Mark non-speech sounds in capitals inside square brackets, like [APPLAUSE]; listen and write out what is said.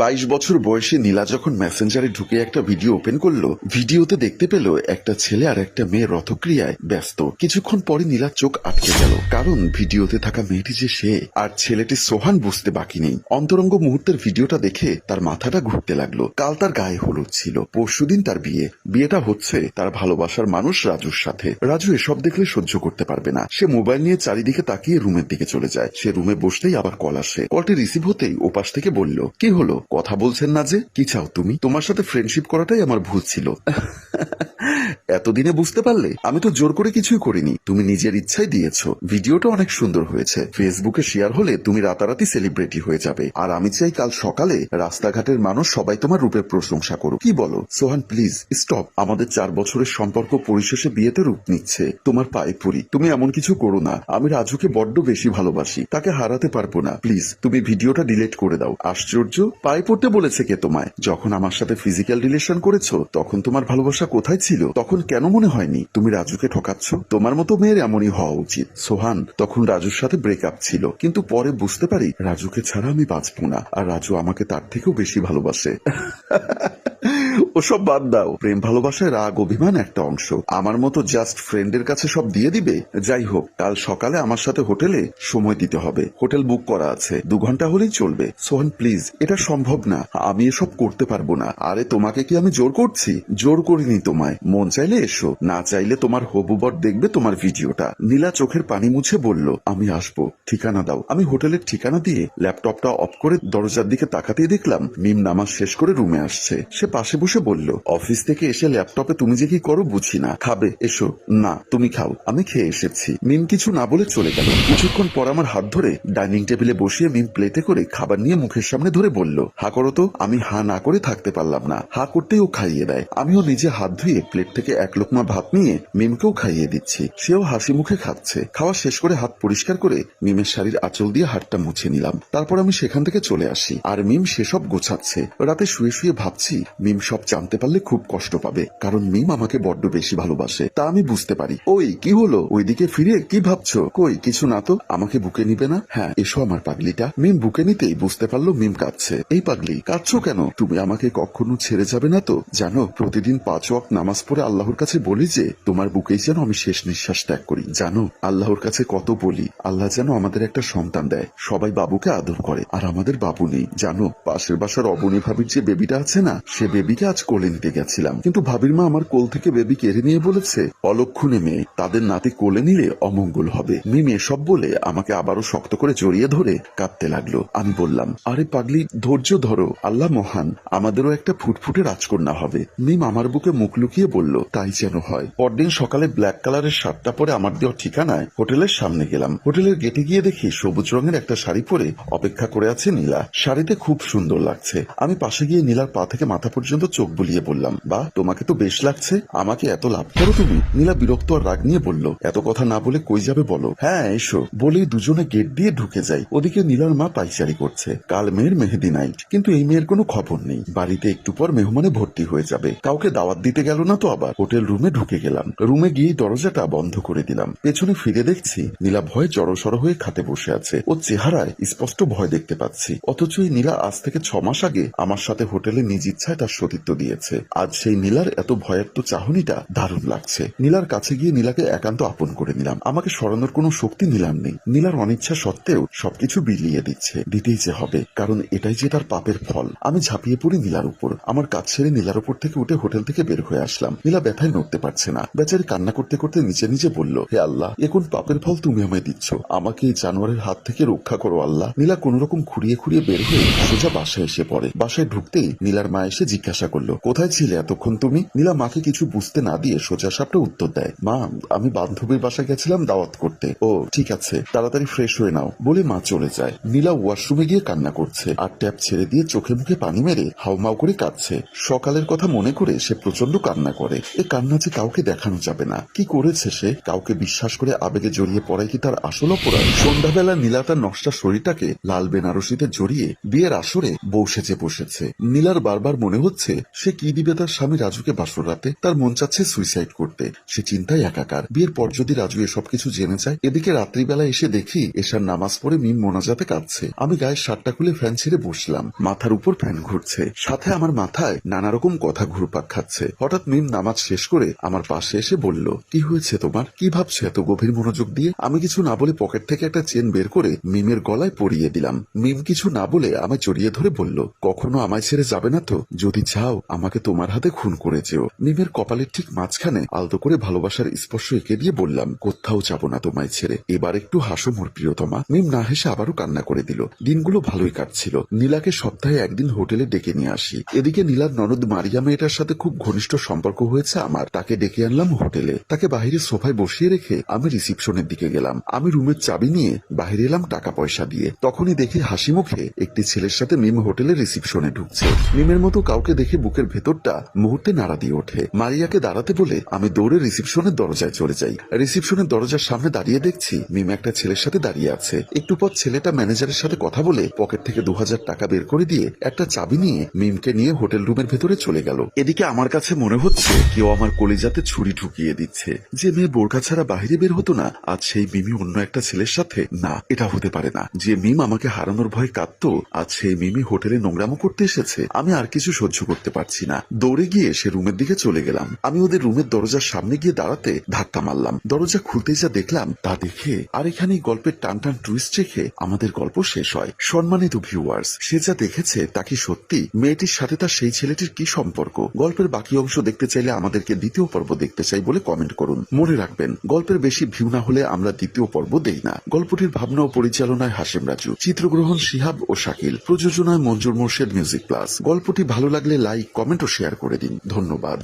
বাইশ বছর বয়সে নীলা যখন মেসেঞ্জারে ঢুকে একটা ভিডিও ওপেন করল, ভিডিওতে দেখতে পেল একটা ছেলে আর একটা মেয়ে রথক্রিয়ায় ব্যস্ত। কিছুক্ষণ পরে নীলার চোখ আটকে গেল, কারণ ভিডিওতে থাকা মেয়েটি যে সে আর ছেলেটি সোহান বুঝতে বাকি নেই। অন্তরঙ্গ মুহূর্তের ভিডিওটা দেখে তার মাথাটা ঘুরতে লাগল। কাল তার গায়ে হলুদ ছিল পরশুদিন তার বিয়ে। বিয়েটা হচ্ছে তার ভালোবাসার মানুষ রাজুর সাথে। রাজু এসব দেখলে সহ্য করতে পারবে না। সে মোবাইল নিয়ে চারিদিকে তাকিয়ে রুমের দিকে চলে যায়। সে রুমে বসতেই আবার কল আসে। কলটি রিসিভ হতেই ওপাশ থেকে বলল, কি হলো? কথা বলছেন না যে? কি চাও তুমি? তোমার সাথে ফ্রেন্ডশিপ করাটাই আমার ভুল ছিল। এতদিনে বুঝতে পারলে আমি তো জোর করে কিছুই করিনি। তুমি নিজের ইচ্ছাই দিয়েছ। ভিডিওটা অনেক সুন্দর হয়েছে। ফেসবুকে শেয়ার হলে তুমি রাতারাতি সেলিব্রিটি হয়ে যাবে। আর আমি চাই কাল সকালে রাস্তাঘাটের মানুষ সবাই তোমার রূপের প্রশংসা করুক। কি বলো? সোহান প্লিজ স্টপ আমাদের চার বছরের সম্পর্ক পরিশেষে বিয়েতে রূপ নিচ্ছে। তোমার পায়ে পড়ি। তুমি এমন কিছু করো না। আমি রাজুকে বড্ড বেশি ভালোবাসি। তাকে হারাতে পারব না। প্লিজ তুমি ভিডিওটা ডিলিট করে দাও। আশ্চর্য? পায়ে পড়তে বলেছে কে তোমায়? যখন আমার সাথে ফিজিক্যাল রিলেশন করেছ, তখন তোমার ভালোবাসা কোথায় ছিল? তখন কেন মনে হয়নি? তুমি রাজুকে ঠকাচ্ছ? তোমার মতো মেয়ের এমনই হওয়া উচিত। সোহান, তখন রাজুর সাথে ব্রেকআপ ছিল। কিন্তু পরে বুঝতে পারি, রাজুকে ছাড়া আমি বাঁচবো না। আর রাজু আমাকে তার থেকেও বেশি ভালোবাসে। [LAUGHS] ওসব বাদ দাও। প্রেম ভালোবাসায় রাগ, অভিমান একটা অংশ। আমার মতো জাস্ট ফ্রেন্ডের কাছে সব দিয়ে দিবে? যাই হোক, কাল সকালে আমার সাথে হোটেলে সময় দিতে হবে। হোটেল বুক করা আছে। দু ঘণ্টা হলেই চলবে। সোহান, প্লিজ, এটা সম্ভব না। আমি এসব করতে পারব না। আরে, তোমাকে কি আমি জোর করছি? জোর করিনি তোমায়। মন চাইলে এসো। না চাইলে তোমার হবু বর দেখবে তোমার ভিডিওটা। নীলা চোখের পানি মুছে বলল, আমি আসব। ঠিকানা দাও। আমি হোটেলের ঠিকানা দিয়ে ল্যাপটপটা অফ করে দরজার দিকে তাকাতেই দেখলাম, মিম নামাজ শেষ করে রুমে আসছে। সে পাশে বসে বলল, অফিস থেকে এসে ল্যাপটপে তুমি যে কি করো বুঝি না। খাবে, এসো। না, তুমি খাও। আমি খেয়ে এসেছি। মিম কিছু না বলে চলে গেল। কিছুক্ষণ পর আমার হাত ধরে ডাইনিং টেবিলে বসিয়ে মিম প্লেটে করে খাবার নিয়ে মুখের সামনে ধরে বলল, হা করো তো, আমি হা না করে থাকতে পারলাম না। হা করতেই ও খাইয়ে দেয়। আমিও নিজে হাত ধুয়ে প্লেট থেকে এক লোকমা ভাত নিয়ে মিমকেও খাইয়ে দিচ্ছি। সেও হাসি মুখে খাচ্ছে। খাওয়া শেষ করে হাত পরিষ্কার করে মিমের শাড়ির আঁচল দিয়ে হাতটা মুছে নিলাম। তারপর আমি সেখান থেকে চলে আসি। আর মিম সেসব গোছাচ্ছে। রাতে শুয়ে শুয়ে ভাবছি, মিম সব জানতে পারলে খুব কষ্ট পাবে, কারণ মিম আমাকে বড্ড বেশি ভালোবাসে। তা আমি বুঝতে পারি। ওই, কি হলো? ওইদিকে ফিরে কি ভাবছ? কই, কিছু না তো? আমাকে বুকে নিবে না? হ্যাঁ এসো আমার পাগলিটা। মিম বুকে নিতেই বুঝতে পারল মিম কাঁদছে। এই পাগলি, কাঁদছো কেন? তুমি আমাকে কখনো ছেড়ে যাবে না তো? জানো, প্রতিদিন পাঁচ ওয়াক্ত নামাজ পড়ে আল্লাহর কাছে বলি যে, তোমার বুকেই যেন আমি শেষ নিঃশ্বাস ত্যাগ করি। জানো, আল্লাহর কাছে কত বলি, আল্লাহ যেন আমাদের একটা সন্তান দেয়। সবাই বাবুকে আদর করে, আর আমাদের বাবু নেই। জানো, পাশের বাসার অবনী ভাবির যে বেবিটা আছে না, সে বেবিকে আজ কোলে নিতে গেছিলাম কিন্তু ভাবির মা আমার কোল থেকে বেবি কেড়ে নিয়ে বলেছে, অলক্ষণে মেয়ে, তাদের নাতি কোলে নিলে অমঙ্গল হবে। মিম এসব বলে আমাকে আবারও শক্ত করে জড়িয়ে ধরে কাঁদতে লাগল। আমি বললাম, আরে পাগলি, ধৈর্য ধরো, আল্লাহ মহান, আমাদেরও একটা ফুটফুটে রাজকন্যা হবে। মিম আমার বুকে মুখ লুকিয়ে বলল, তাই যেন হয়। পরদিন সকালে ব্ল্যাক কালারের শার্টটা পরে আমার দেওয়া ঠিকানায় হোটেলের সামনে গেলাম। হোটেলের গেটে গিয়ে দেখি সবুজ রঙের একটা শাড়ি পরে অপেক্ষা করে আছে নীলা। শাড়িতে খুব সুন্দর লাগছে। আমি পাশে গিয়ে নীলার পা থেকে মাথা পর্যন্ত চোখ বুলিয়ে বললাম বা তোমাকে তো বেশ লাগছে। আমাকে এত লাভ করো তুমি? নীলা বিরক্ত আর রাগ নিয়ে বলল, এত কথা না বলে কই যাবে বলো? হ্যাঁ এসো। বলেই দুজনে গেট দিয়ে ঢুকে যাই। ওদিকে নীলার মা পাইচারি করছে। কাল মেয়ের মেহেদি নাইট, কিন্তু এই মেয়ের কোনো খবর নেই। বাড়িতে একটু পর মেহমানে ভর্তি হয়ে যাবে। কাউকে দাওয়াত দিতে গেল না তো আবার। হোটেল রুমে ঢুকে গেলাম। রুমে গিয়ে দরজাটা বন্ধ করে দিলাম। পেছনে ফিরে দেখছি, নীলা ভয়ে জড়সড় হয়ে খাতে বসে আছে। ও চেহারায় স্পষ্ট ভয় দেখতে পাচ্ছি। অথচ এই নীলা আজ থেকে ছ মাস আগে আমার সাথে হোটেলে নিজ ইচ্ছায় তার সতীর্থ সতীত্ব দিয়েছে। আজ সেই নীলার এত ভয়ের তো চাহনিটা দারুণ লাগছে। নীলার কাছে গিয়ে নীলাকে একান্ত আপন করে নিলাম। আমাকে সরানোর কোনো শক্তি নিলাম নেই। নীলার অনিচ্ছা সত্ত্বেও সবকিছু বিলিয়ে দিচ্ছে। দিতেই যে হবে, কারণ এটাই যে তার পাপের ফল। আমি ঝাঁপিয়ে পড়ি নীলার উপর। আমার কাজ ছেড়ে নীলার উপর থেকে উঠে হোটেল থেকে বের হয়ে আসলাম। নীলা ব্যথায় নড়তে পারছে না। বেচারি কান্না করতে করতে নিচে নিচে বলল, হে আল্লাহ, এ কোন পাপের ফল তুমি আমায় দিচ্ছ? আমাকে এই জানোয়ারের হাত থেকে রক্ষা করো আল্লাহ। নীলা কোন রকম খুঁড়িয়ে খুঁড়িয়ে বের হয়ে সোজা বাসায় এসে পড়ে। বাসায় ঢুকতেই নীলার মা এসে জিজ্ঞাসা করল কোথায় ছিলে এতক্ষণ তুমি? নীলা মাকে কিছু বুঝতে না দিয়ে সোজা সাপটা উত্তর দেয়, মা, আমি বান্ধবীর বাসায় গেছিলাম দাওয়াত করতে। ও, ঠিক আছে, তাড়াতাড়ি ফ্রেশ হয়ে নাও। বলে মা চলে যায়। নীলা ওয়াশরুমে গিয়ে কান্না করছে আর ট্যাপ ছেড়ে দিয়ে চোখে মুখে পানি মেরে হাউমাউ করে কাঁদছে। সকালের কথা মনে করে সে প্রচণ্ড কান্না করে। এ কান্না যে কাউকে দেখানো যাবে না। কি করেছে সে? কাউকে বিশ্বাস করে আবেগে জড়িয়ে পড়ায় কি তার আসল অপরাধ? সন্ধ্যাবেলা নীলা তার নষ্টা শরীরটাকে লাল বেনারসিতে জড়িয়ে বিয়ের আসরে বউ সেজে বসেছে। নীলার বারবার মনে হচ্ছে সে কি দিবে তার স্বামী রাজুকে বাসর রাতে? তার মন চাচ্ছে সুইসাইড করতে। সে চিন্তায় একাকার। বিয়ের পর যদি রাজু এসব কিছু জেনে যায়, এদিকে রাত্রিবেলা এসে দেখি এশার নামাজ পড়ে মিম মোনাজাতে কাঁদছে। আমি গায়ের শার্টটা খুলে ফ্যান ছেড়ে বসলাম। মাথার উপর ফ্যান ঘুরছে। সাথে আমার মাথায় নানা রকম কথা ঘুরপাক খাচ্ছে। হঠাৎ মিম নামাজ শেষ করে আমার পাশে এসে বলল, কি হয়েছে তোমার? কি ভাবছ এত গভীর মনোযোগ দিয়ে? আমি কিছু না বলে পকেট থেকে একটা চেন বের করে মিমের গলায় পরিয়ে দিলাম। মিম কিছু না বলে আমায় জড়িয়ে ধরে বলল, কখনো আমায় ছেড়ে যাবে না তো? যদি চাও আমাকে তোমার হাতে খুন করে যেও মিমের কপালের ঠিক মাঝখানে আলতো করে ভালোবাসার স্পর্শ এঁকে দিয়ে বললাম, কোথাও যাব না তোমায় ছেড়ে। এবার একটু হাসো মোর প্রিয়তমা। মিম না হেসে আবারও কান্না করে দিল। দিনগুলো ভালোই কাটছিল। নীলাকে সপ্তাহে একদিন হোটেলে ডেকে নিয়ে আসি। এদিকে নীলার ননদ মারিয়া মেয়েটার সাথে খুব ঘনিষ্ঠ সম্পর্ক হয়েছে আমার। তাকে ডেকে আনলাম হোটেলে। তাকে বাহিরে সোফায় বসিয়ে রেখে আমি রিসিপশনের দিকে গেলাম। আমি রুমের চাবি নিয়ে বাইরে এলাম টাকা পয়সা দিয়ে। তখনই দেখি হাসি মুখে একটি ছেলের সাথে মিম হোটেলের রিসিপশনে ঢুকছে। মিমের মতো কাউকে দেখে বুকের ভেতরটা মুহূর্তে নাড়া দিয়ে ওঠে। মারিয়াকে দাঁড়াতে বলে আমি দৌড়ে রিসিপশনের দরজায় চলে যাই। রিসিপশনের দরজার সামনে দাঁড়িয়ে দেখছি মিম একটা ছেলের সাথে দাঁড়িয়ে আছে। একটু পর ছেলেটা ম্যানেজারের সাথে কথা বলে পকেট থেকে দু হাজার টাকা বের করে দিয়ে একটা চাবি নিয়ে মিমকে নিয়ে হোটেল রুমের ভেতরে চলে গেল। এদিকে আমার কাছে মনে হচ্ছে কেউ আমার কলিজাতে ছুরি ঢুকিয়ে দিচ্ছে। যে মেয়ে বোরকা ছাড়া বাইরে বের হতো না, আজ সেই মিমি অন্য একটা ছেলের সাথে না, এটা হতে পারে না। যে মিম আমাকে হারানোর ভয় কাঁদত, আজ সেই মিমি হোটেলে নোংরামো করতে এসেছে, আমি আর কিছু সহ্য করতে পারছি না। দৌড়ে গিয়ে সে রুমের দিকে চলে গেলাম। আমি ওদের রুমের দরজার সামনে গিয়ে দাঁড়াতে ধাক্কা মারলাম। দরজা খুলতে যা দেখলাম, তা দেখে আর এখানেই গল্পের টান টান টুইস্ট রেখে আমাদের গল্প শেষ হয়। সম্মানিত ভিউয়ার্স সে যা দেখেছে, তা কি সত্যি? মেয়েটির সাথে তার সেই ছেলেটির কি সম্পর্ক? গল্পের বাকি অংশ দেখতে চাইলে আমাদেরকে দ্বিতীয় পর্ব দেখতে চাই বলে কমেন্ট করুন। মনে রাখবেন, গল্পের বেশি ভিউ না হলে আমরা দ্বিতীয় পর্ব দেই না। গল্পটির ভাবনা ও পরিচালনায় হাসিম রাজু, চিত্রগ্রহণ শিহাব ও শাকিল, প্রযোজনায় মঞ্জুর মোর্শেদ মিউজিক প্লাস গল্পটি ভালো লাগলে লাইক কমেন্ট ও শেয়ার করে দিন। ধন্যবাদ।